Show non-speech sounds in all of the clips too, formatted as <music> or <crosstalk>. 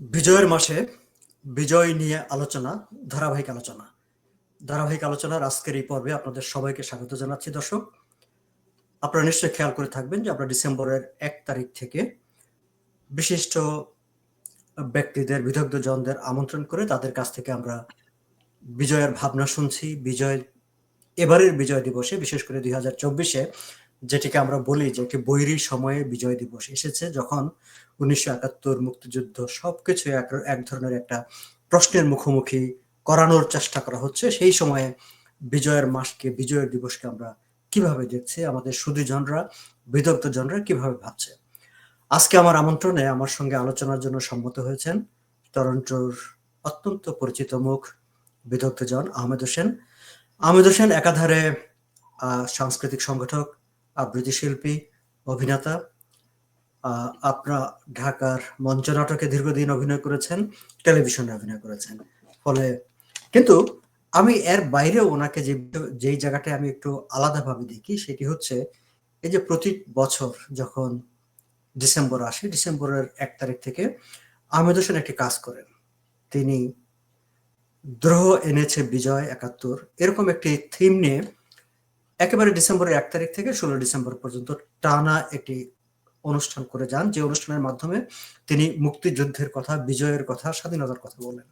বিজয়ের মাসে বিজয় নিয়ে আলোচনা, ধারাবাহিক আলোচনা। ধারাবাহিক আলোচনার আজকের এই পর্বে আপনাদের সবাইকে স্বাগত জানাচ্ছি দর্শক। আপনারা নিশ্চয়ই খেয়াল করে থাকবেন যে আমরা ডিসেম্বরের এক তারিখ থেকে বিশিষ্ট ব্যক্তিদের বিদগ্ধ জনদের আমন্ত্রণ করে তাদের কাছ থেকে আমরা বিজয়ের ভাবনা শুনছি। বিজয়, এবারের বিজয় দিবসে, বিশেষ করে দুই হাজার চব্বিশে যেটিকে আমরা বলি যে একটি বৈরী সময়ে বিজয় দিবস এসেছে, যখন উনিশশো একাত্তর মুক্তিযুদ্ধ সবকিছু এক এক ধরনের একটা প্রশ্নের মুখোমুখি করানোর চেষ্টা করা হচ্ছে। সেই সময়ে বিজয়ের মাসকে, বিজয়ের দিবসকে আমরা কীভাবে দেখছি, আমাদের সুদীজনরা বিদগ্ধ জনরা কীভাবে ভাবছে? আজকে আমার আমন্ত্রণে আমার সঙ্গে আলোচনার জন্য সম্মত হয়েছেন টরন্টোর অত্যন্ত পরিচিত মুখ বিদগ্ধ জন আহমেদ হোসেন। আহমেদ হোসেন একাধারে সাংস্কৃতিক সংগঠক আবৃত্তি শিল্পী, অভিনেতা আপনার ঢাকার মঞ্চ নাটকে দীর্ঘদিন অভিনয় করেছেন, টেলিভিশনে অভিনয় করেছেন। ফলে কিন্তু আমি এর বাইরেও ওনাকে যে যেই জায়গাটায় আমি একটু আলাদাভাবে দেখি, সেটি হচ্ছে এই যে প্রতি বছর যখন ডিসেম্বর আসে, ডিসেম্বরের এক তারিখ থেকে আহমেদ হোসেন একটি কাজ করেন। তিনি দ্রোহ এনেছে বিজয় একাত্তর, এরকম একটি থিম নিয়ে একেবারে ডিসেম্বরের এক তারিখ থেকে ষোলো ডিসেম্বর পর্যন্ত টানা একটি অনুষ্ঠান করে যান। যে অনুষ্ঠানের মাধ্যমে তিনি মুক্তিযুদ্ধের কথা, বিজয়ের কথা, স্বাধীনতার কথা বলেন।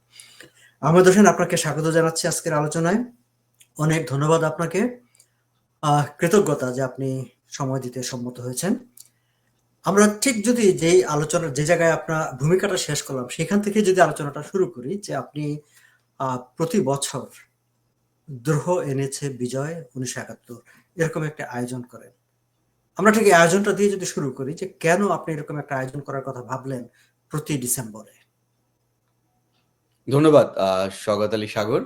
আহমেদ হোসেন, আপনাকে স্বাগত জানাচ্ছি আজকের আলোচনায়। অনেক ধন্যবাদ আপনাকে। কৃতজ্ঞতা যে আপনি সময় দিতে সম্মত হয়েছেন। আমরা ঠিক যদি যেই আলোচনা যে জায়গায় আপনার ভূমিকাটা শেষ করলাম, সেখান থেকে যদি আলোচনাটা শুরু করি যে আপনি প্রতি বছর দ্রোহ এনেছে বিজয় উনিশশো একাত্তর। এরকম একটা আয়োজন করেন। আমরা ঠিক আয়োজনটা দিয়ে যদি শুরু করি যে কেন আপনি এরকম একটা আয়োজন করার কথা ভাবলেন প্রতি ডিসেম্বরে? ধন্যবাদ স্বাগত আলী সাগর।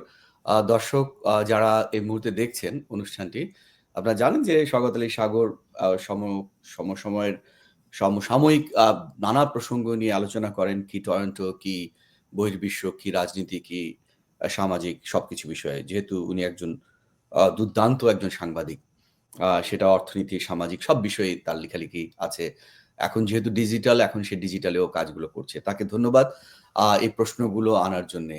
দর্শক যারা এই মুহূর্তে দেখছেন অনুষ্ঠানটি, আপনারা জানেন যে স্বাগত আলী সাগর সম, সমসময়ের সমসাময়িক নানা প্রসঙ্গ নিয়ে আলোচনা করেন কি টরন্টো, কি বহির্বিশ্ব, কি রাজনীতি, কি সামাজিক সবকিছু বিষয়ে। যেহেতু উনি একজন দুর্দান্ত একজন সাংবাদিক সেটা অর্থনীতি, সামাজিক সব বিষয়ে তার লেখালেখি আছে। এখন যেহেতু ডিজিটাল এখন সে ডিজিটালেও কাজগুলো করছে। তাকে ধন্যবাদ এই প্রশ্নগুলো আনার জন্যে।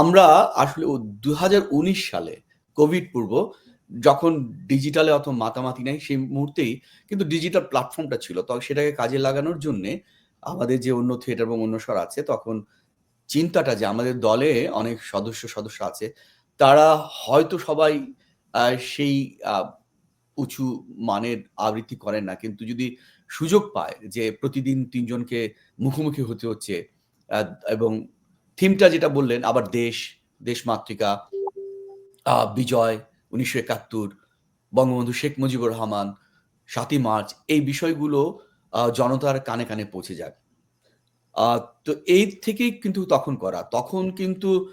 আমরা আসলে দু হাজার উনিশ সালে কোভিড পূর্ব, যখন ডিজিটালে অত মাতামাতি নাই সেই মুহূর্তেই কিন্তু ডিজিটাল প্ল্যাটফর্মটা ছিল। তখন সেটাকে কাজে লাগানোর জন্যে আমাদের যে অন্য থিয়েটার এবং অন্য স্বর আছে, তখন চিন্তাটা যে আমাদের দলে অনেক সদস্য সদস্য আছে, তারা হয়তো সবাই সেই উঁচু মানের আবৃত্তি করেন না। কিন্তু যদি সুযোগ পায় যে প্রতিদিন তিনজনকে মুখোমুখি হতে হচ্ছে এবং থিমটা যেটা বললেন, আবার দেশ দেশমাতৃকা বিজয় উনিশশো একাত্তর, বঙ্গবন্ধু শেখ মুজিবুর রহমান, সাতই মার্চ, এই বিষয়গুলো জনতার কানে কানে পৌঁছে যাক। তো এই থেকেই কিন্তু তখন করা। তখন কিন্তু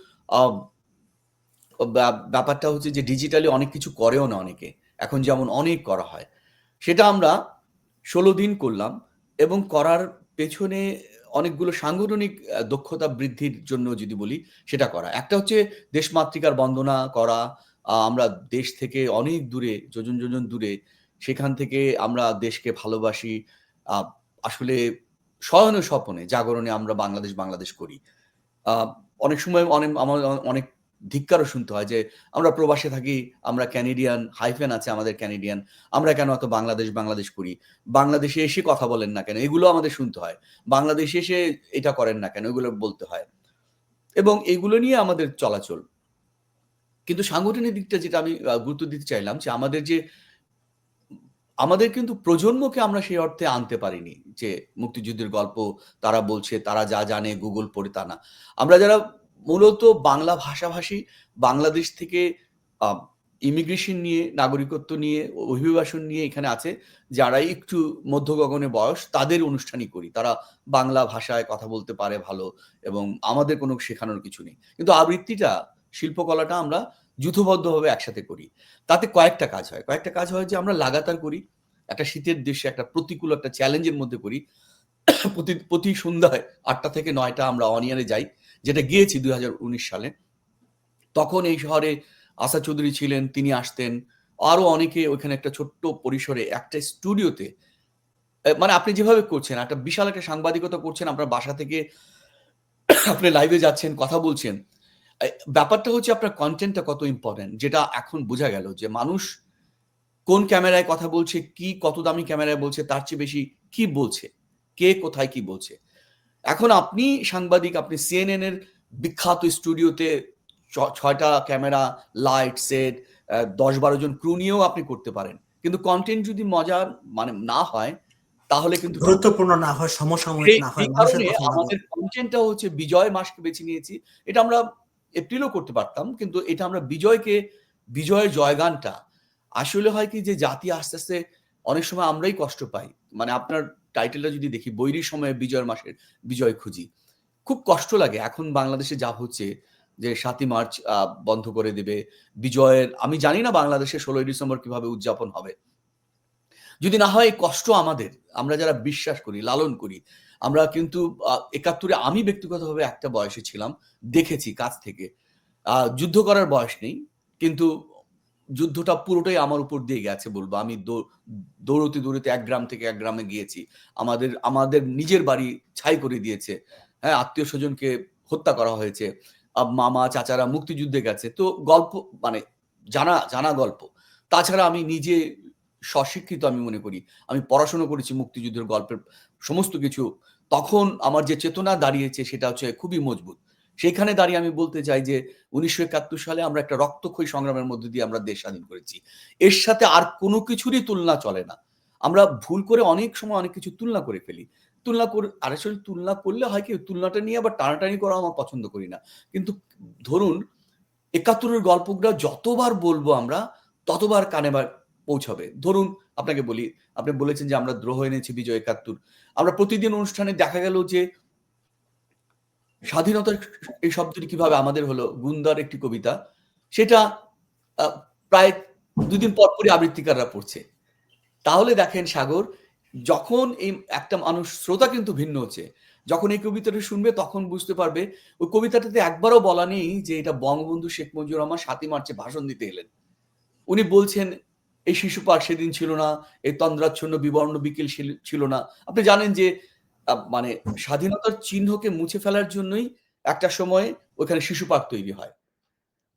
ব্যা- ব্যাপারটা হচ্ছে যে ডিজিটালি অনেক কিছু করেও না অনেকে। এখন যেমন অনেক করা হয়। সেটা আমরা ষোলো দিন করলাম এবং করার পেছনে অনেকগুলো সাংগঠনিক দক্ষতা বৃদ্ধির জন্য যদি বলি, সেটা করা। একটা হচ্ছে দেশমাতৃকার বন্দনা করা। আমরা দেশ থেকে অনেক দূরে, যোজন যোজন দূরে, সেখান থেকে আমরা দেশকে ভালোবাসি। আসলে শয়ন স্বপনে, জাগরণে আমরা বাংলাদেশ বাংলাদেশ করি। অনেক সময় অনেক, আমার অনেক ধিক্কারও শুনতে হয় যে, আমরা প্রবাসে থাকি, আমরা ক্যানেডিয়ান, হাইফেন আছে আমাদের ক্যানেডিয়ান, আমরা কেন এত বাংলাদেশ বাংলাদেশ করি? বাংলাদেশে এসে কথা বলেন না কেন? এগুলো আমাদের শুনতে হয়। বাংলাদেশে এসে এটা করেন না কেন? এগুলো বলতে হয়। এবং এগুলো নিয়ে আমাদের চলাচল। কিন্তু সাংগঠনিক দিকটা যেটা আমি গুরুত্ব দিতে চাইলাম যে, আমাদের যে আমাদের কিন্তু প্রজন্মকে আমরা সেই অর্থে আনতে পারিনি যে মুক্তিযুদ্ধের গল্প তারা বলছে, তারা যা জানে গুগল পড়ে তা না। আমরা যারা মূলত বাংলা ভাষাভাষী, বাংলাদেশ থেকে ইমিগ্রেশন নিয়ে, নাগরিকত্ব নিয়ে, অভিবাসন নিয়ে এখানে আছে যারা একটু মধ্যগগনে বয়স, তাদের অনুষ্ঠানই করি। তারা বাংলা ভাষায় কথা বলতে পারে ভালো এবং আমাদের কোনো শেখানোর কিছু নেই। কিন্তু আবৃত্তিটা, শিল্পকলাটা আমরা যুথবদ্ধভাবে একসাথে করি। তাতে কয়েকটা কাজ হয়। কয়েকটা কাজ হয় যে আমরা লাগাতার করি একটা শীতের দেশে একটা প্রতিকূল একটা চ্যালেঞ্জের মধ্যে করি। প্রতি প্রতি সন্ধ্যায় আটটা থেকে নয়টা আমরা অনিয়ারে যাই যেটা গিয়েছি দুই হাজার উনিশ সালে। তখন এই শহরে আশা চৌধুরী ছিলেন তিনি আসতেন। আরও অনেকে ওইখানে একটা ছোট্ট পরিসরে একটা স্টুডিওতে মানে আপনি যেভাবে করছেন একটা বিশাল একটা সাংবাদিকতা করছেন আপনার বাসা থেকে আপনি লাইভে যাচ্ছেন, কথা বলছেন। ব্যাপারটা হচ্ছে আপনার কন্টেন্টটা কত ইম্পর্টেন্ট যেটা এখন বোঝা গেল যে মানুষ কোন ক্যামেরায় কথা বলছে, কি কত দামি ক্যামেরায় বলছে তার চেয়ে বেশি কি বলছে, কে কোথায় কি বলছে। এখন আপনি সাংবাদিক, আপনি সিএনএন এর বিখ্যাত স্টুডিওতে ছ ৬ ক্যামেরা, লাইট, সেট, আ ১০-১২ জন ক্রু নিয়েও আপনি করতে পারেন। কিন্তু কনটেন্ট যদি মজার মানে না হয় তাহলে কিন্তু গুরুত্বপূর্ণ না হয়, সমসাময়িক না হয়। আমাদের কনটেন্টটা হচ্ছে বিজয় মাসকে বেছে নিয়েছি। এটা আমরা এপ্রিলেও করতে পারতাম। কিন্তু এটা আমরা বিজয়কে বিজয়ের জয়গানটা আসলে হয় কি যে জাতি আস্তে, আস্তে অনেক সময় আমরাই কষ্ট পাই। মানে আপনার টাইটেলটা যদি দেখি বৈরী সময়ে বিজয়ের মাসের বিজয় খুঁজি। খুব কষ্ট লাগে এখন বাংলাদেশে যা হচ্ছে যে সাতই মার্চ বন্ধ করে দেবে। বিজয়ের আমি জানি না বাংলাদেশে ১৬ই ডিসেম্বর কীভাবে উদযাপন হবে। যদি না হয় কষ্ট আমাদের। আমরা যারা বিশ্বাস করি, লালন করি। আমরা কিন্তু একাত্তরে আমি ব্যক্তিগতভাবে একটা বয়সে ছিলাম। দেখেছি কাছ থেকে। যুদ্ধ করার বয়স নেই। কিন্তু যুদ্ধটা পুরোটাই আমার উপর দিয়ে গেছে বলব আমি দৌড়তে, দৌড়তে এক গ্রাম থেকে এক গ্রামে গিয়েছি। আমাদের আমাদের নিজের বাড়ি ছাই করে দিয়েছে। হ্যাঁ, আত্মীয় স্বজনকে হত্যা করা হয়েছে। মামা, চাচারা মুক্তিযুদ্ধে গেছে। তো গল্প মানে জানা, জানা গল্প। তাছাড়া আমি নিজে স্বশিক্ষিত আমি মনে করি। আমি পড়াশোনা করেছি মুক্তিযুদ্ধের গল্পের সমস্ত কিছু। তখন আমার যে চেতনা দাঁড়িয়েছে সেটা হচ্ছে খুবই মজবুত। সেইখানে দাঁড়িয়ে আমি বলতে চাই যে ১৯৭১ সালে আমরা একটা রক্তক্ষয়ী সংগ্রামের মধ্যে দিয়ে আমরা দেশ স্বাধীন করেছি। এর সাথে আর কোন কিছুরই তুলনা চলে না। আমরা ভুল করে অনেক সময় অনেক কিছু তুলনা করে ফেলি। তুলনা করে আর আসলে তুলনা করলে হয় কি তুলনাটা নিয়ে আবার টানাটানি করা আমার পছন্দ করি না। কিন্তু ধরুন ৭১ এর গল্পগুলা যতবার বলব আমরা ততবার কানে পৌঁছাবে। ধরুন আপনাকে বলি, আপনি বলেছেন যে আমরা দ্রোহ এনেছি বিজয় ৭১। আমরা প্রতিদিন অনুষ্ঠানে দেখা গেল যে স্বাধীনতার এই শব্দটি কীভাবে আমাদের হলো গুন্দার একটি কবিতা। সেটা প্রায় ২ দিন পর, পরই আবৃত্তিকাররা পড়ছে। তাহলে দেখেন সাগর যখন এই একটা মানুষ শ্রোতা কিন্তু ভিন্ন হচ্ছে। যখন এই কবিতাটা শুনবে তখন বুঝতে পারবে ওই কবিতাটাতে একবারও বলা নেই যে এটা বঙ্গবন্ধু শেখ মুজিবুর রহমান ৭ই মার্চে ভাষণ দিতে এলেন। উনি বলছেন এই শিশু পার্ক সেদিন ছিল না, এই তন্দ্রাচ্ছন্ন বিবর্ণ বিকেল ছিল না। আপনি জানেন যে মানে স্বাধীনতার চিহ্নকে মুছে ফেলার জন্যই একটা সময় ওখানে শিশু পার্ক তৈরি হয়।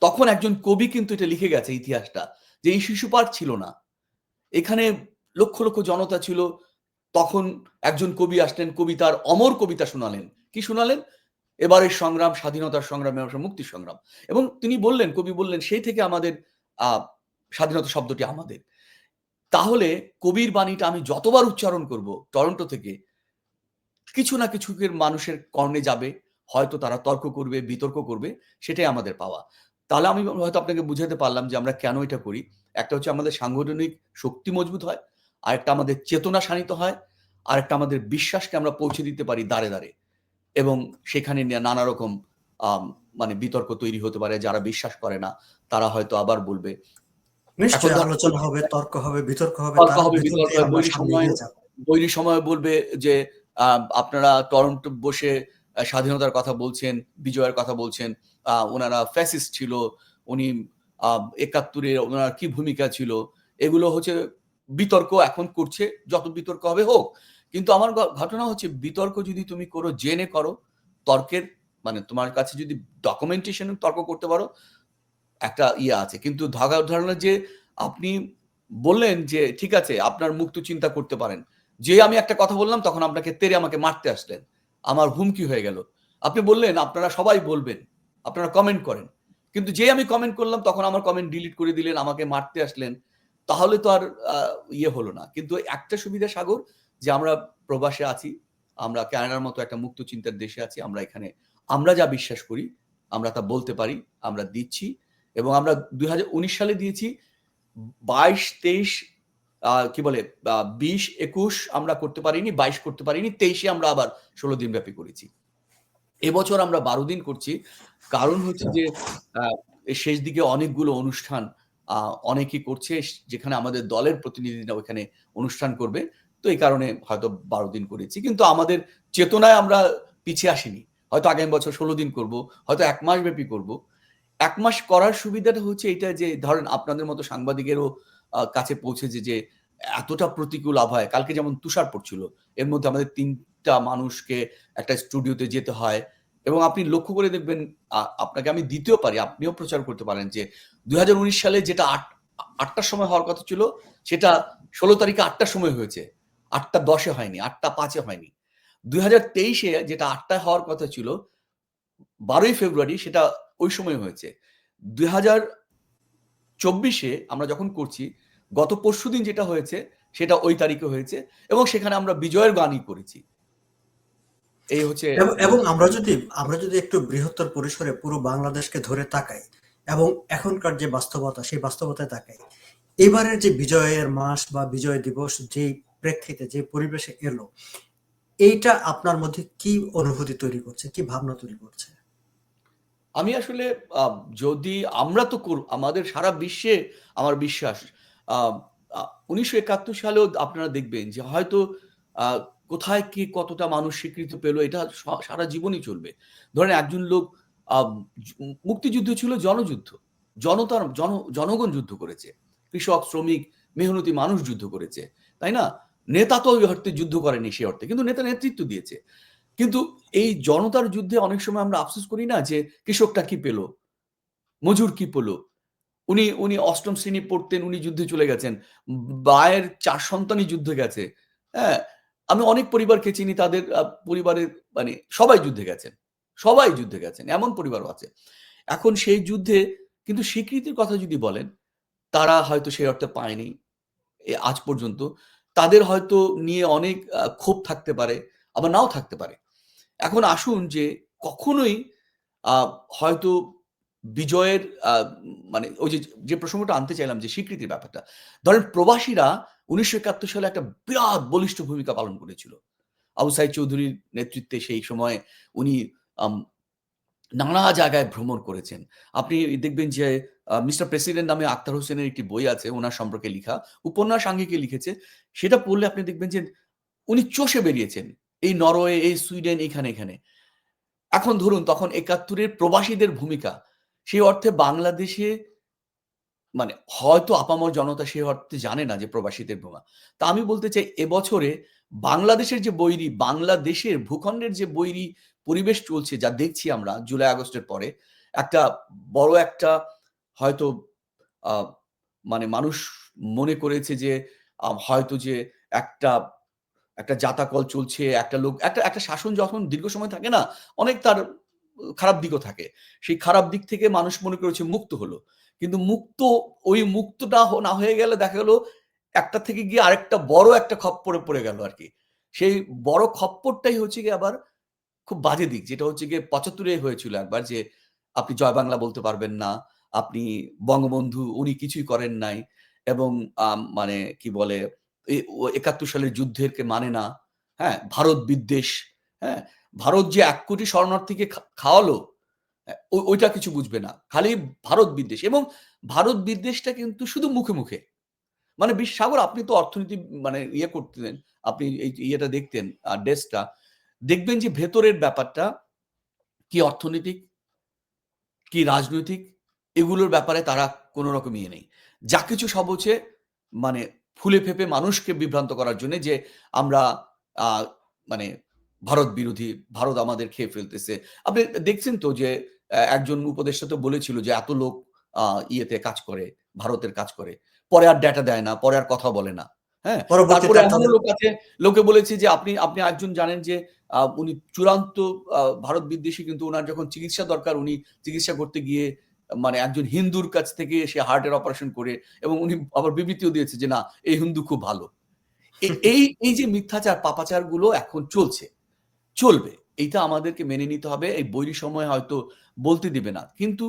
তখন একজন কবি কিন্তু এটা লিখে গেছে ইতিহাসটা যে এই শিশু পার্ক ছিল না। এখানে লক্ষ, লক্ষ জনতা ছিল। তখন একজন কবি আসলেন, কবিতার অমর কবিতা শোনালেন। কি শোনালেন? এবারের সংগ্রাম স্বাধীনতার সংগ্রাম, মুক্তির সংগ্রাম। এবং তিনি বললেন, কবি বললেন সেই থেকে আমাদের আ স্বাধীনতা শব্দটি আমাদের। তাহলে কবির বাণীটা আমি যতবার উচ্চারণ করব টরন্টো থেকে কিছু না কিছু মানুষের কর্ণে যাবে। হয়তো তারা তর্ক করবে, বিতর্ক করবে। সেটাই আমাদের পাওয়া। তাহলে আমি হয়তো আপনাকে বুঝাতে পারলাম যে আমরা কেন এটা করি। একটা হচ্ছে আমাদের সাংগঠনিক শক্তি মজবুত হয়। আরেকটা আমাদের চেতনা শানিত হয়। আরেকটা আমাদের বিশ্বাসকে আমরা পৌঁছে দিতে পারি দাঁড়ে, দাঁড়ে। এবং সেখানে নানা রকম মানে বিতর্ক তৈরি হতে পারে। যারা বিশ্বাস করে না তারা হয়তো আবার বলবে। নিশ্চয়ই আলোচনা হবে, তর্ক হবে, বিতর্ক হবে। তর্ক হবে, বিতর্ক বৈরী সময় বৈরী সময় বলবে যে আপনারা টরন্টো বসে স্বাধীনতার কথা বলছেন, বিজয়ের কথা বলছেন। আ উনারা ফ্যাসিস্ট ছিল। উনি আ ৭১ এ উনার কি ভূমিকা ছিল। এগুলো হচ্ছে বিতর্ক এখন করছে। যত বিতর্ক হবে হোক। কিন্তু আমার ঘটনা হচ্ছে বিতর্ক যদি তুমি করো জেনে করো, তর্কের মানে তোমার কাছে যদি ডকুমেন্টেশন তর্ক করতে পারো, একটা ইয়ে আছে। কিন্তু ধাগা ধরনের যে আপনি বললেন যে ঠিক আছে আপনার মুক্ত চিন্তা করতে পারেন। যে আমি একটা কথা বললাম তখন আপনাকে তেড়ে আমাকে মারতে আসলেন। আমার হুমকি হয়ে গেল। আপনি বললেন আপনারা সবাই বলবেন। আপনারা কমেন্ট করেন। কিন্তু যেই আমি কমেন্ট করলাম তখন আমার কমেন্ট ডিলিট করে দিলেন, আমাকে মারতে আসলেন। তাহলে তো আর ইয়ে হলো না। কিন্তু একটা সুবিধা সাগর যে আমরা প্রবাসে আছি। আমরা কানাডার মতো একটা মুক্ত চিন্তার দেশে আছি। আমরা এখানে আমরা যা বিশ্বাস করি আমরা তা বলতে পারি। আমরা দিচ্ছি এবং আমরা ২০১৯ সালে দিয়েছি ২২, ২৩ আ কি বলে ২০, ২১ আমরা করতে পারিনি, ২২ করতে পারিনি। তেইশে আমরা আবার ১৬ দিন ব্যাপী করেছি। এবছর আমরা ১২ দিন করছি। কারণ হচ্ছে যে শেষ দিকে অনেকগুলো অনুষ্ঠান অনেকেই করছে যেখানে আমাদের দলের প্রতিনিধিরা ওখানে অনুষ্ঠান করবে। তো এই কারণে হয়তো ১২ দিন করেছি। কিন্তু আমাদের চেতনায় আমরা পিছিয়ে আসিনি। হয়তো আগামী বছর ১৬ দিন করব। হয়তো এক মাস ব্যাপী করব। ১ মাস করার সুবিধাটা হচ্ছে এটা যে, ধরেন আপনাদের মতো সাংবাদিকেরও কাছে পৌঁছেছে যে, এতটা প্রতিকূল আবহাওয়ায়, কালকে যেমন তুষার পড়ছিল। এর মধ্যে আমাদের তিনটা মানুষকে একটা স্টুডিওতে যেতে হয় এবং আপনি লক্ষ্য করে দেখবেন আপনাকে আমি দিতেও পারি, আপনিও প্রচার করতে পারেন যে দুই হাজার উনিশ সালে যেটা আট, আটটার সময় হওয়ার কথা ছিল, সেটা ষোলো তারিখে আটটার সময় হয়েছে আটটা দশে হয়নি, আটটা পাঁচে হয়নি দুই হাজার তেইশে যেটা আটটায় হওয়ার কথা ছিল, বারোই ফেব্রুয়ারি সেটা ওই সময় হয়েছে। দুই হাজার আমরা যখন করছি, গত পরশু দিন যেটা হয়েছে, সেটা ওই তারিখে হয়েছে এবং সেখানে আমরা বিজয়ের গানই করেছি। এই হচ্ছে এবং আমরা যদি আমরা যদি একটু বৃহত্তর পরিসরে পুরো বাংলাদেশকে ধরে তাকাই এবং এখনকার যে বাস্তবতা, সেই বাস্তবতায় তাকাই, এবারের যে বিজয়ের মাস বা বিজয় দিবস যে প্রেক্ষিতে, যে পরিবেশে এলো, এইটা আপনার মধ্যে কি অনুভূতি তৈরি করছে, কি ভাবনা তৈরি করছে? আমি আসলে যদি আমরা তো করব আমাদের সারা বিশ্বে আমার বিশ্বাস উনিশশো একাত্তর সালেও আপনারা দেখবেন যে হয়তো কোথায় কি কতটা মানুষ স্বীকৃতি পেল, এটা সারা জীবনই চলবে। ধরেন একজন লোক মুক্তিযুদ্ধ ছিল জনযুদ্ধ, জনতার, জন, জনগণ যুদ্ধ করেছে, কৃষক, শ্রমিক, মেহনতি মানুষ যুদ্ধ করেছে, তাই না? নেতা তো ওই অর্থে যুদ্ধ করেনি সে অর্থে, কিন্তু নেতা নেতৃত্ব দিয়েছে। কিন্তু এই জনতার যুদ্ধে অনেক সময় আমরা আফসোস করি না যে কৃষকটা কি পেল? মজুর কি পেল? উনি উনি অষ্টম শ্রেণি পড়তেন, উনি যুদ্ধে চলে গেছেন। বায়ের চার সন্তানই যুদ্ধে গেছে। হ্যাঁ আমি অনেক পরিবারকে চিনি, তাদের পরিবারের মানে সবাই যুদ্ধে গেছেন। সবাই যুদ্ধে গেছেন, এমন পরিবারও আছে। এখন সেই যুদ্ধে কিন্তু স্বীকৃতির কথা যদি বলেন, তারা হয়তো সেই অর্থে পায়নি আজ পর্যন্ত। তাদের হয়তো নিয়ে অনেক ক্ষোভ থাকতে পারে, আবার নাও থাকতে পারে। এখন আসুন যে কখনোই হয়তো বিজয়ের মানে ওই যে যে প্রসঙ্গটা আনতে চাইলাম, যে স্বীকৃতির ব্যাপারটা। ধরেন প্রবাসীরা উনিশশো একাত্তর সালে একটা বিরাট বলিষ্ঠ ভূমিকা পালন করেছিল। আবু সাইদ চৌধুরীর নেতৃত্বে সেই সময় উনি নানা জায়গায় ভ্রমণ করেছেন। আপনি দেখবেন যে মিস্টার প্রেসিডেন্ট নামে আক্তার হোসেনের একটি বই আছে, ওনার সম্পর্কে লেখা, উপন্যাস আঙ্গিকে লিখেছে। সেটা পড়লে আপনি দেখবেন যে উনি চষে বেরিয়েছেন। এই নরওয়ে, এই সুইডেন, এখানে এখানে। এখন ধরুন, তখন একাত্তরের প্রবাসীদের ভূমিকা, সেই অর্থে বাংলাদেশে মানে হয়তো আপামর জনতা সেই অর্থে জানে না যে প্রবাসীদের ভূমা। তা আমি বলতে চাই, এবছরে বাংলাদেশের যে বৈরী, বাংলাদেশের ভূখণ্ডের যে বৈরী পরিবেশ চলছে, যা দেখছি আমরা জুলাই, আগস্টের পরে, একটা বড় একটা হয়তো মানে মানুষ মনে করেছে যে হয়তো যে একটা একটা জাতাকল চলছে, একটা লোক, একটা একটা শাসন যখন দীর্ঘ সময় থাকে না, অনেক তার খারাপ দিকও থাকে। সেই খারাপ দিক থেকে মানুষ মনে করেছে মুক্ত হলো। কিন্তু মুক্ত, ওই মুক্তটা না হয়ে গেলে দেখা গেলো একটা থেকে গিয়ে আরেকটা বড় একটা খপ্পরে পড়ে গেল আর কি। সেই বড় খপ্পরটাই হচ্ছে গিয়ে আবার খুব বাজে দিক, যেটা হচ্ছে গিয়ে পঁচাত্তরে হয়েছিল একবার যে, আপনি জয় বাংলা বলতে পারবেন না, আপনি বঙ্গবন্ধু উনি কিছুই করেন নাই এবং মানে কি বলে একাত্তর সালের যুদ্ধেরকে মানে না। হ্যাঁ ভারত বিদ্বেষ হ্যাঁ ভারত যে এক কোটি শরণার্থীকে খাওয়ালো ওইটা কিছু বুঝবে না। খালি ভারত বিদ্বেষ এবং ভারত বিদ্বেষটা কিন্তু শুধু মুখে মুখে। মানে বিশ সাগর, আপনি তো অর্থনীতি মানে ইয়ে করতেন, আপনি এই ইয়েটা দেখতেন আর ডেস্কটা দেখবেন যে ভেতরের ব্যাপারটা কি অর্থনৈতিক, কি রাজনৈতিক, এগুলোর ব্যাপারে তারা কোনো রকম ইয়ে নেই। যা কিছু সব হচ্ছে মানে ফুলে ফেপে মানুষকে বিভ্রান্ত করার জন্য যে আমরা মানে ভারত বিরোধী ভারত আমাদের খেয়ে ফেলতেছে। আপনি দেখছেন তো যে একজন উপদেষ্টা তো বলেছিল যে এত লোক ইয়েতে কাজ করে ভারতের কাজ করে। পরে আর ডেটা দেয় না পরে আর কথা বলে না হ্যাঁ? তারপরে এমন লোক আছে লোকে বলেছে যে আপনি আপনি একজন জানেন যে আহ, উনি চূড়ান্ত ভারত বিদ্বেষী কিন্তু ওনার যখন চিকিৎসা দরকার উনি চিকিৎসা করতে গিয়ে মানে একজন হিন্দুর কাছ থেকে সে হার্টের অপারেশন করে এবং উনি আবার বিবৃতিও দিয়েছে যে না এই হিন্দু খুব ভালো। <laughs> এই এই যে মিথ্যাচার পাপাচারগুলো এখন চলছে চলবে এইটা আমাদেরকে মেনে নিতে হবে এই বৈরী সময় হয়তো বলতে দিবে না। কিন্তু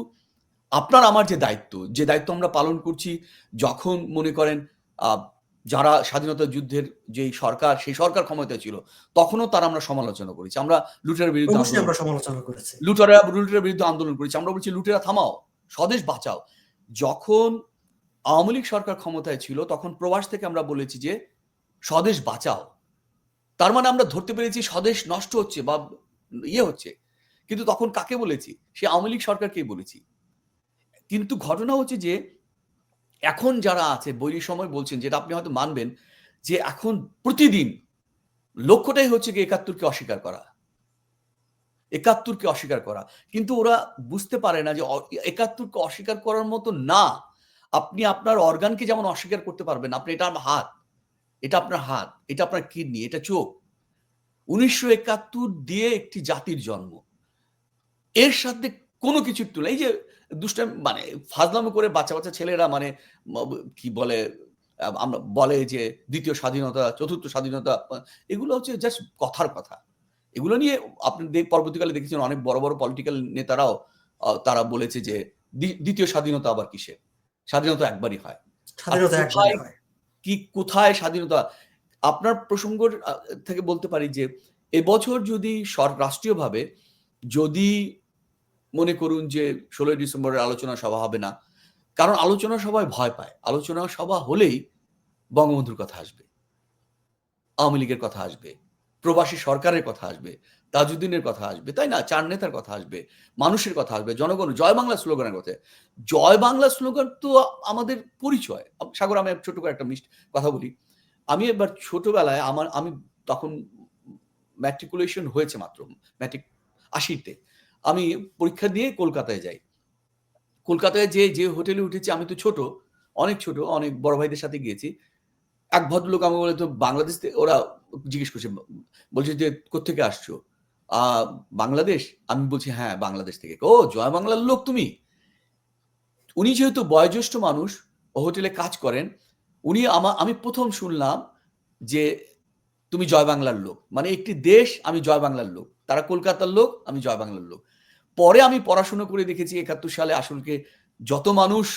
আপনার আমার যে দায়িত্ব যে দায়িত্ব আমরা পালন করছি যখন মনে করেন আহ, যারা স্বাধীনতা যুদ্ধের যে সরকার সেই সরকার ক্ষমতায় ছিল তখনও তার আমরা সমালোচনা করেছি। আমরা লুটের বিরুদ্ধে আমরা সমালোচনা করেছি। লুটেরা লুটের বিরুদ্ধে আন্দোলন করেছি। আমরা বলছি লুটেরা থামাও স্বদেশ বাঁচাও। যখন আওয়ামী লীগ সরকার ক্ষমতায় ছিল তখন প্রবাস থেকে আমরা বলেছি যে স্বদেশ বাঁচাও। তার মানে আমরা ধরতে পেরেছি স্বদেশ নষ্ট হচ্ছে বা ইয়ে হচ্ছে। কিন্তু তখন কাকে বলেছি? সে আওয়ামী লীগ সরকারকেই বলেছি। কিন্তু ঘটনা হচ্ছে যে এখন যারা আছে, বৈরী সময় বলছেন, যেটা আপনি হয়তো মানবেন, যে এখন প্রতিদিন লক্ষ্যটাই হচ্ছে কি একাত্তরকে অস্বীকার করা। একাত্তরকে অস্বীকার করা। কিন্তু ওরা বুঝতে পারে না যে একাত্তরকে অস্বীকার করার মতো না। আপনি আপনার অর্গানকে যেমন অস্বীকার করতে পারবেন, আপনি এটা আমার হাত। এটা আপনার হাত, এটা আপনার কিডনি, এটা চোখ। উনিশশো একাত্তর দিয়ে একটি জাতির জন্ম। এর সাথে কোনো কিছুর তুলনা এই যে দুষ্টাম মানে ফাজলামো করে বাচ্চা বাচ্চা ছেলেরা মানে কি বলে আমরা বলে যে দ্বিতীয় স্বাধীনতা চতুর্থ স্বাধীনতা এগুলো হচ্ছে জাস্ট কথার কথা। এগুলো নিয়ে আপনি পরবর্তীকালে দেখেছেন অনেক বড় বড় পলিটিক্যাল নেতারাও তারা বলেছে যে দ্বিতীয় স্বাধীনতা আবার কিসে? স্বাধীনতা একবারই হয়। কি কোথায় স্বাধীনতা? আপনার প্রসঙ্গ থেকে বলতে পারি যে এবছর যদি সর- রাষ্ট্রীয়ভাবে যদি মনে করুন যে ষোলোই ডিসেম্বরের আলোচনা সভা হবে না। কারণ আলোচনা সভায় ভয় পায়। আলোচনা সভা হলেই বঙ্গবন্ধুর কথা আসবে, আওয়ামী লীগের কথা আসবে, প্রবাসী সরকারের কথা আসবে, তাজউদ্দিনের কথা আসবে, তাই না? চার নেতার কথা আসবে, মানুষের কথা আসবে, জনগণ, জয় বাংলা স্লোগানের কথা। জয় বাংলা স্লোগান তো আমাদের পরিচয়। সাগর, আমি ছোট করে একটা মিষ্টি কথা বলি। আমি এবার ছোটবেলায় আমার, আমি তখন ম্যাট্রিকুলেশন হয়েছে মাত্র ম্যাট্রিক আশিতে। আমি পরীক্ষা দিয়ে কলকাতায় যাই। কলকাতায় যে যে হোটেলে উঠেছি, আমি তো ছোট, অনেক ছোট, অনেক বড় ভাইদের সাথে গিয়েছি। এক ভদ্রলোক আমাকে বলে, তো বাংলাদেশ থেকে ওরা জিজ্ঞেস করছে, বলছে যে কোথেকে আসছো? বাংলাদেশ? আমি বলছি হ্যাঁ বাংলাদেশ থেকে। ও, জয় বাংলার লোক তুমি? উনি যেহেতু বয়োজ্যেষ্ঠ মানুষ, ও হোটেলে কাজ করেন, উনি আমা, আমি প্রথম শুনলাম যে, তুমি জয় বাংলার লোক। মানে একটি দেশ, আমি জয় বাংলার লোক। তারা কলকাতার লোক, আমি জয় বাংলার লোক। পরে আমি পড়াশোনা করে দেখেছি একাত্তর সালে আসলকে যত মানুষ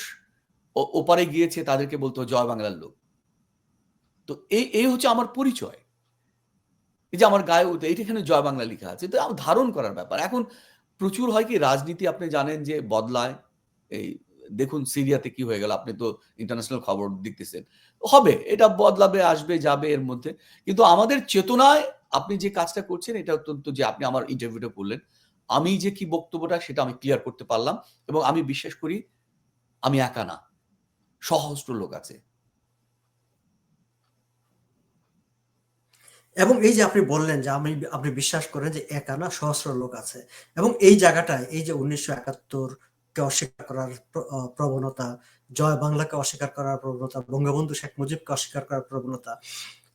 ওপারে গিয়েছে তাদেরকে বলতো জয় বাংলার লোক। তো এই এই হচ্ছে আমার পরিচয়। এই যে আমার গায়ে উঠে, এইটা এখানে জয় বাংলা লেখা আছে। তো আমার ধারণ করার ব্যাপার। এখন প্রচুর হয় কি, রাজনীতি আপনি জানেন যে বদলায়। এই দেখুন সিরিয়াতে কি হয়ে গেল, আপনি তো ইন্টারন্যাশনাল খবর দেখতেছেন। হবে, এটা বদলাবে, আসবে, যাবে এর মধ্যে। কিন্তু আমাদের চেতনায় আপনি যে কাজটা করছেন, এটা অত্যন্ত যে আপনি আমার ইন্টারভিউটা করলেন আমি যে কি বক্তব্যটা সেটা আমি ক্লিয়ার করতে পারলাম এবং আমি বিশ্বাস করি আমি একা না, সহস্র লোক আছে। এবং এই যে আপনি বললেন যে আমি, আপনি বিশ্বাস করেন যে একা না, সহস্র লোক আছে। এবং এই জায়গাটায় এই যে উনিশশো একাত্তর কে অস্বীকার করার প্রবণতা, জয় বাংলাকে অস্বীকার করার প্রবণতা, বঙ্গবন্ধু শেখ মুজিবকে অস্বীকার করার প্রবণতা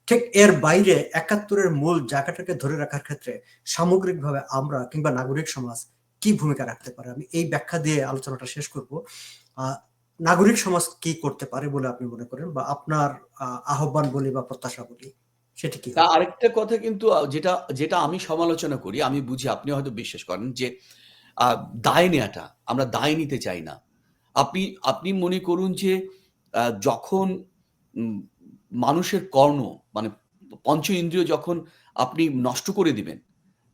ঠিক এর বাইরে একাত্তরের মূল জায়গাটাকে ধরে রাখার ক্ষেত্রে সামগ্রিকভাবে আমরা কিংবা নাগরিক সমাজ কি ভূমিকা রাখতে পারে? আমি এই ব্যাখ্যা দিয়ে আলোচনাটা শেষ করব। নাগরিক সমাজ কি করতে পারে বলে আপনি মনে করেন? বা আপনার আহ, আহ্বান বলি বা প্রত্যাশা বলি সেটা কি আরেকটা কথা কিন্তু যেটা যেটা আমি সমালোচনা করি আমি বুঝি আপনি হয়তো বিশ্বাস করেন যে আহ, দায় নেওয়াটা আমরা দায় নিতে চাই না। আপনি আপনি মনে করুন যে যখন মানুষের কর্ণ মানে পঞ্চ ইন্দ্রিয় যখন আপনি নষ্ট করে দিবেন,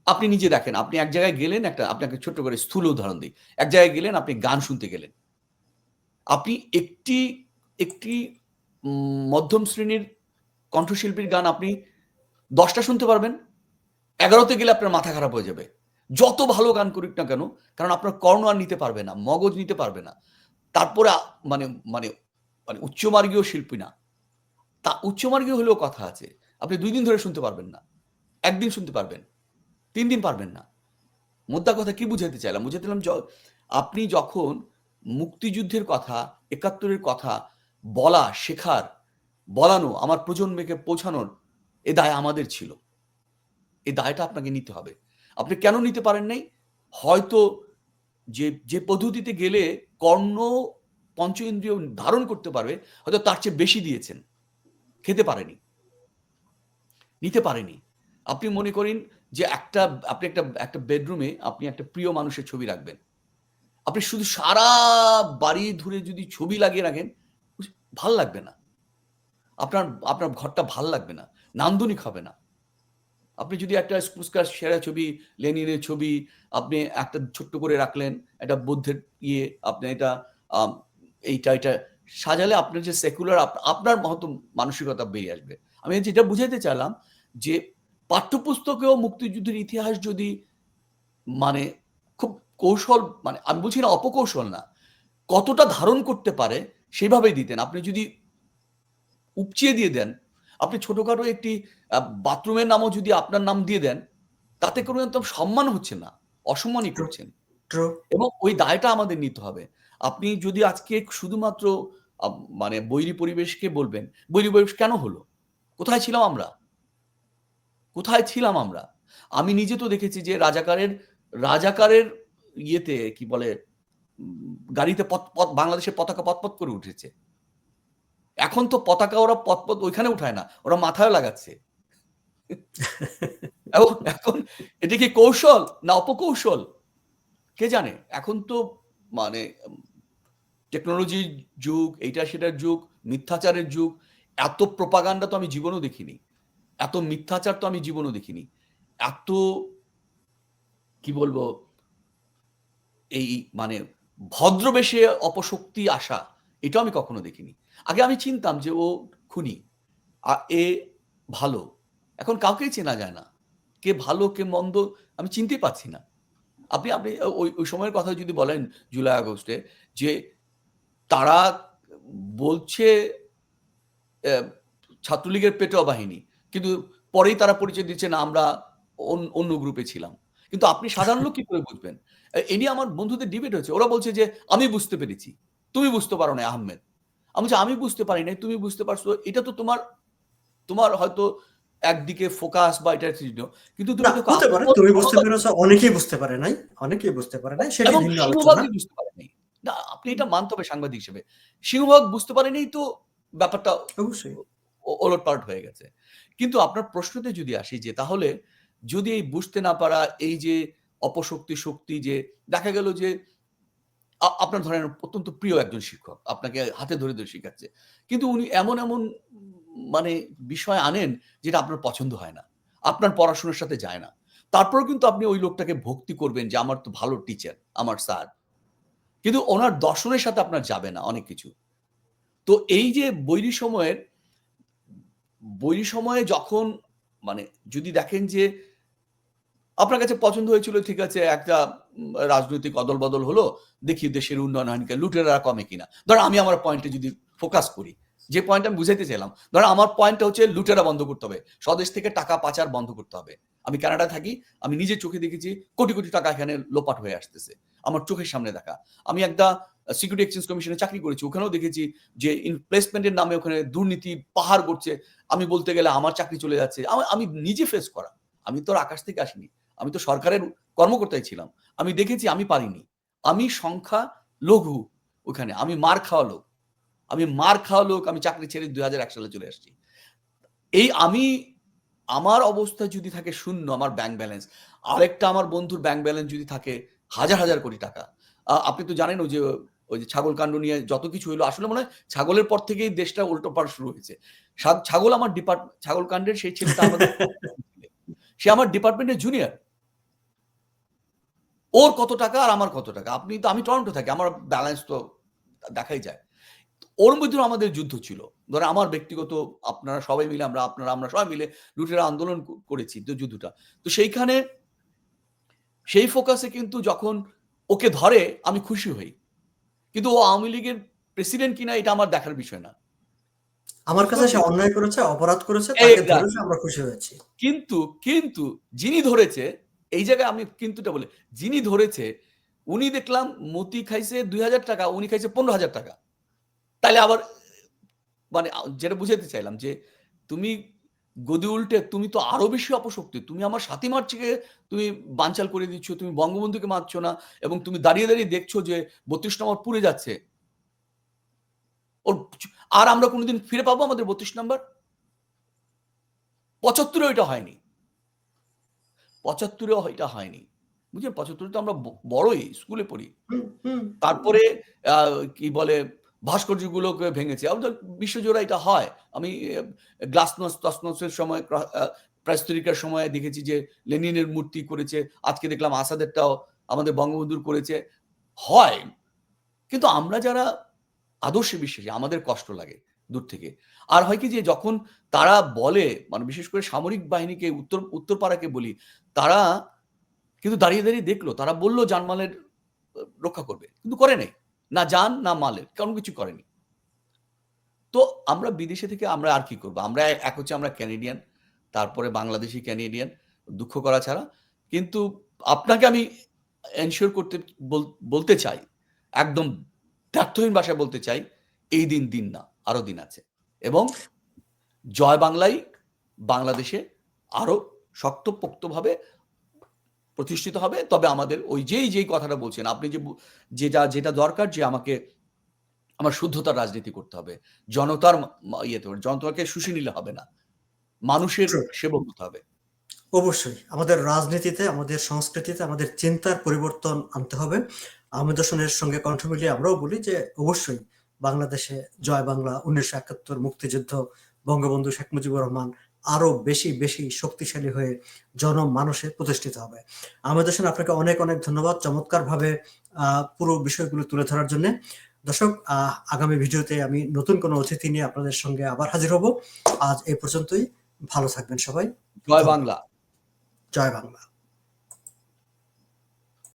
আপনি নিজে দেখেন, আপনি এক জায়গায় গেলেন একটা, আপনাকে ছোট্ট করে স্থূল উদাহরণ দিই। এক জায়গায় গেলেন, আপনি গান শুনতে গেলেন। আপনি একটি একটি মধ্যম শ্রেণির কণ্ঠশিল্পীর গান আপনি দশটা শুনতে পারবেন, এগারোতে গেলে আপনার মাথা খারাপ হয়ে যাবে। যত ভালো গান করুক না কেন, কারণ আপনার কর্ণ আর নিতে পারবে না, মগজ নিতে পারবে না। তারপরে মানে মানে মানে উচ্চমার্গীয় শিল্পী না। তা উচ্চমার্গীয় হলেও কথা আছে। আপনি দুই দিন ধরে শুনতে পারবেন না। একদিন শুনতে পারবেন, তিন দিন পারবেন না। মুদ্রা কথা কি বুঝাইতে চাইলাম? বুঝাতে চাইলাম য- আপনি যখন মুক্তিযুদ্ধের কথা, একাত্তরের কথা বলা, শেখার, বলানো, আমার প্রজন্মকে পৌঁছানোর এ দায় আমাদের ছিল। এই দায়টা আপনাকে নিতে হবে। আপনি কেন নিতে পারেন নাই? হয়তো যে যে পদ্ধতিতে গেলে কর্ণ পঞ্চ ইন্দ্রিয় ধারণ করতে পারবে, হয়তো তার চেয়ে বেশি দিয়েছেন। খেতে পারেনি। নিতে পারেনি। আপনি মনে করেন যে একটা, আপনি একটা একটা বেডরুমে আপনি একটা প্রিয় মানুষের ছবি রাখবেন। আপনি শুধু সারা বাড়ি ধরে যদি ছবি লাগিয়ে রাখেন, ভালো লাগবে না। আপনার আপনার ঘরটা ভালো লাগবে না, নান্দনিক হবে না। আপনি যদি একটা পুরস্কার সেরা ছবি, লেনিনের ছবি আপনি একটা ছোট্ট করে রাখলেন, একটা বুদ্ধের ইয়ে আপনি এটা এইটা এটা সাজালে আপনার যে সেকুলার আপনার মতো মানসিকতা বেরিয়ে আসবে। আমি যেটা বুঝাইতে চাইলাম যে পাঠ্যপুস্তকেও মুক্তিযুদ্ধের ইতিহাস যদি মানে খুব কৌশল মানে আমি বলছি না অপকৌশল না কতটা ধারণ করতে পারে সেভাবেই দিতেন। আপনি যদি উপচিয়ে দিয়ে দেন আপনি ছোটখাটো একটি বাথরুমের নামও যদি আপনার নাম দিয়ে দেন তাতে কোনো একদম সম্মান হচ্ছে না অসম্মানই. করছেন। এবং ওই দায়টা আমাদের নিতে হবে। আপনি যদি আজকে শুধুমাত্র মানে বৈরী পরিবেশকে বলবেন, বৈরী পরিবেশ কেন হলো? কোথায় ছিলাম আমরা? কোথায় ছিলাম আমরা? আমি নিজে তো দেখেছি যে রাজাকারের রাজাকারের ইয়েতে কি বলে গাড়িতে পথ পথ বাংলাদেশের পতাকা পথ-পথ করে উঠেছে। এখন তো পতাকা ওরা পথ-পথ ওইখানে উঠায় না। ওরা মাথায় লাগাচ্ছে। <laughs> এবং এখন এটা কি কৌশল না অপকৌশল? কে জানে? এখন তো মানে টেকনোলজির যুগ, এইটা সেটার যুগ, মিথ্যাচারের যুগ। এত প্রপাগান্ডা তো আমি জীবনেও দেখিনি। এত মিথ্যাচার তো আমি জীবনেও দেখিনি। এত কি বলব? এই মানে ভদ্রবেশে অপশক্তি আসা, এটাও আমি কখনো দেখিনি। আগে আমি চিনতাম যে ও খুনি। আ এ ভালো। এখন কাউকেই চেনা যায় না। কে ভালো কে মন্দ আমি চিনতেই পারছি না। আপনি আপনি ওই ওই সময়ের কথা যদি বলেন জুলাই আগস্টে যে তারা বলছে ছাত্রলীগের পেটোয়া বাহিনী। কিন্তু পরেই তারা পরিচয় দিচ্ছে না আমরা অন্য গ্রুপে ছিলাম। কিন্তু আপনি সাধারণ লোক কি করে বুঝবেন? এ নিয়ে আমার বন্ধুদের ডিবেট হয়েছে। ওরা বলছে যে আমি বুঝতে পেরেছি। তুমি বুঝতে পারো নাই আহমেদ। আমি বলছি আমি বুঝতে পারি নাই, তুমি বুঝতে পারছ। এটা তো তোমার তোমার হয়তো একদিকে ফোকাস বা এটা ছিল। কিন্তু তুমি না তো পারে। তুমি বুঝতে পেরেছ, অনেকেই বুঝতে পারে নাই। অনেকেই বুঝতে পারে নাই। সেটি ভিন্ন আলোচনা। বুঝতে পারেনি। না আপনি এটা মানতে হবে সাংবাদিক হিসেবে। সিংহভাগ বুঝতে পারেনি তো ব্যাপারটা অবশ্যই। ও ওলটপালট হয়ে গেছে। কিন্তু আপনার প্রশ্নতে যদি আসি যে তাহলে যদি এই বুঝতে না পারা এই যে অপশক্তি, শক্তি যে দেখা গেল যে আপনার ধরেন অত্যন্ত প্রিয় একজন শিক্ষক। আপনাকে হাতে ধরে, ধরে শিখাচ্ছে। কিন্তু উনি এমন, এমন মানে বিষয় আনেন যেটা আপনার পছন্দ হয় না। আপনার পড়াশোনার সাথে যায় না। তারপরেও কিন্তু আপনি ওই লোকটাকে ভক্তি করবেন যে আমার তো ভালো টিচার, আমার স্যার। কিন্তু ওনার দর্শনের সাথে আপনার যাবে না অনেক কিছু। তো এই যে বৈরী সময়ের বৈরী সময়ে যখন মানে যদি দেখেন যে আপনার কাছে পছন্দ হয়েছিল ঠিক আছে একটা রাজনৈতিক অদল-বদল হলো। দেখি দেশের উন্নয়ন হয়নি কেন, লুটেরারা কমে কিনা। ধরেন আমি আমার পয়েন্টে যদি ফোকাস করি, যে পয়েন্ট আমি বুঝাইতে চাইলাম। ধরেন আমার পয়েন্টটা হচ্ছে লুটেরা বন্ধ করতে হবে। স্বদেশ থেকে টাকা পাচার বন্ধ করতে হবে। আমি কানাডায় থাকি। আমি নিজে চোখে দেখেছি কোটি, কোটি টাকা এখানে লোপাট হয়ে আসতেছে। আমার চোখের সামনে দেখা। আমি একটা সিকিউরিটি এক্সচেঞ্জ কমিশনে চাকরি করেছি। ওখানেও দেখেছি যে ইন প্লেসমেন্ট এর নামে ওখানে দুর্নীতি পাহাড় করছে আমি বলতে গেলে আমার চাকরি চলে যাচ্ছে। আমি নিজে ফেস করা। আমি তো আকাশ থেকে আসিনি। আমি তো সরকারের কর্মকর্তাই ছিলাম। আমি দেখেছি আমি পারিনি। আমি সংখ্যা লঘু ওখানে। আমি মার খাওয়া লোক। আমি মার খাওয়া লোক। আমি চাকরি ছেড়ে ২০০১ সালে চলে আসছি। এই আমি আমার অবস্থা যদি থাকে শূন্য আমার ব্যাংক ব্যালেন্স, আরেকটা আমার বন্ধুর ব্যাংক ব্যালেন্স যদি থাকে হাজার, হাজার কোটি টাকা। আপনি তো জানেন যে ওই যে ছাগল কাণ্ড নিয়ে যত কিছু হইল আসলে মনে হয় ছাগলের পর থেকেই দেশটা উল্টোপাল্ট শুরু হয়েছে। ছাগল আমার ডিপার্ট ছাগল কাণ্ডের সেই ছেলেটা আমাদের <laughs> সে আমার ডিপার্টমেন্টের জুনিয়র। ওর কত টাকা আর আমার কত টাকা। আপনি তো আমি টরন্টো থাকি। আমার ব্যালেন্স তো দেখাই যায়। ওর মধ্যেও আমাদের যুদ্ধ ছিল। ধরেন আমার ব্যক্তিগত আপনারা সবাই মিলে আমরা আপনারা আমরা সবাই মিলে লুটেরা আন্দোলন করেছি যুদ্ধটা। তো সেইখানে সেই ফোকাসে কিন্তু যখন ওকে ধরে আমি খুশি হই। কিন্তু ও আওয়ামী লীগের প্রেসিডেন্ট কিনা এটা আমার দেখার বিষয় না। আমার কাছে সে অন্যায় করেছে, অপরাধ করেছে, তাকে। ধরেছে আমরা খুশি হয়েছি। কিন্তু, কিন্তু যিনি ধরেছে এই জায়গায় আমি কিন্তুটা বলি। যিনি ধরেছে উনি দেখলাম মতি খাইছে ৳২,০০০ উনি খাইছে ৳১৫,০০০ তাইলে আবার মানে যেটা বুঝাইতে চাইলাম যে তুমি গদি উল্টে তুমি তো আরও বেশি অপশক্তি। তুমি আমার ৭ই মার্চকে তুমি বানচাল করে দিচ্ছ। তুমি বঙ্গবন্ধুকে মারছো না এবং তুমি দাঁড়িয়ে, দাঁড়িয়ে দেখছ যে ৩২ নম্বর পুড়ে যাচ্ছে। ওর আর আমরা কোনোদিন ফিরে পাবো আমাদের বত্রিশ নম্বর পঁচাত্তরে ওইটা হয়নি। ৭৫ এও এটা হয়নি। বুঝলেন? ৭৫ এ তো আমরা বড়ই স্কুলে পড়ি। হুম, হুম। তারপরে কি বলে ভাস্কর্যগুলোকে ভেঙেছে। আমাদের বিশ্বজোড়া এটা হয়। আমি এ গ্লাসনোস্ট তসনসের সময় প্রেস্তরিকার সময় দেখেছি যে লেনিনের মূর্তি করেছে। আজকে দেখলাম আসাদেরটাও আমাদের বঙ্গবন্ধুর করেছে। হয়। কিন্তু আমরা যারা আদর্শে বিশ্বাসী আমাদের কষ্ট লাগে দূর থেকে। আর হয় কি যে যখন তারা বলে মানে বিশেষ করে সামরিক বাহিনীকে উত্তর উত্তরপাড়াকে বলি, তারা কিন্তু দাঁড়িয়ে, দাঁড়িয়ে দেখল। তারা বলল জানমালের রক্ষা করবে। কিন্তু করে নাই। না যান না মালের। কোনো কিছু করেনি। তো আমরা বিদেশে থেকে আমরা আর কি করব? আমরা এক হচ্ছে আমরা ক্যানেডিয়ান, তারপরে বাংলাদেশি ক্যানেডিয়ান। দুঃখ করা ছাড়া। কিন্তু আপনাকে আমি এনশিওর করতে বল- বলতে চাই একদম ব্যর্থহীন ভাষায় বলতে চাই এই দিন দিন না আরও দিন আছে এবং জয় বাংলাই বাংলাদেশে আরও শক্তপোক্তভাবে প্রতিষ্ঠিত হবে তবে আমাদের ওই যেই যেই কথাটা বলছেন আপনি যে বু- যেটা যেটা দরকার যে আমাকে আমার শুদ্ধতার রাজনীতি করতে হবে। জনতার ইয়েতে জনতাকে শুষে নিলে হবে না। মানুষের সেবক হতে হবে। অবশ্যই আমাদের রাজনীতিতে আমাদের সংস্কৃতিতে আমাদের চিন্তার পরিবর্তন আনতে হবে। আহমেদ হোসেনের সঙ্গে কণ্ঠ মিলিয়ে আমরাও বলি যে অবশ্যই বাংলাদেশে জয় বাংলা উনিশশো একাত্তর মুক্তিযুদ্ধ বঙ্গবন্ধু শেখ মুজিবুর রহমান আরও বেশি বেশি শক্তিশালী হয়ে জন জনমানসে প্রতিষ্ঠিত হবে। আমাদের সঙ্গে আপনাকে অনেক অনেক ধন্যবাদ চমৎকার ভাবে আহ, পুরো বিষয়গুলো তুলে ধরার জন্য। দর্শক আহ, আগামী ভিডিওতে আমি নতুন কোনো অতিথি নিয়ে আপনাদের সঙ্গে আবার হাজির হব। আজ এই পর্যন্তই। ভালো থাকবেন সবাই। জয় বাংলা। জয় বাংলা।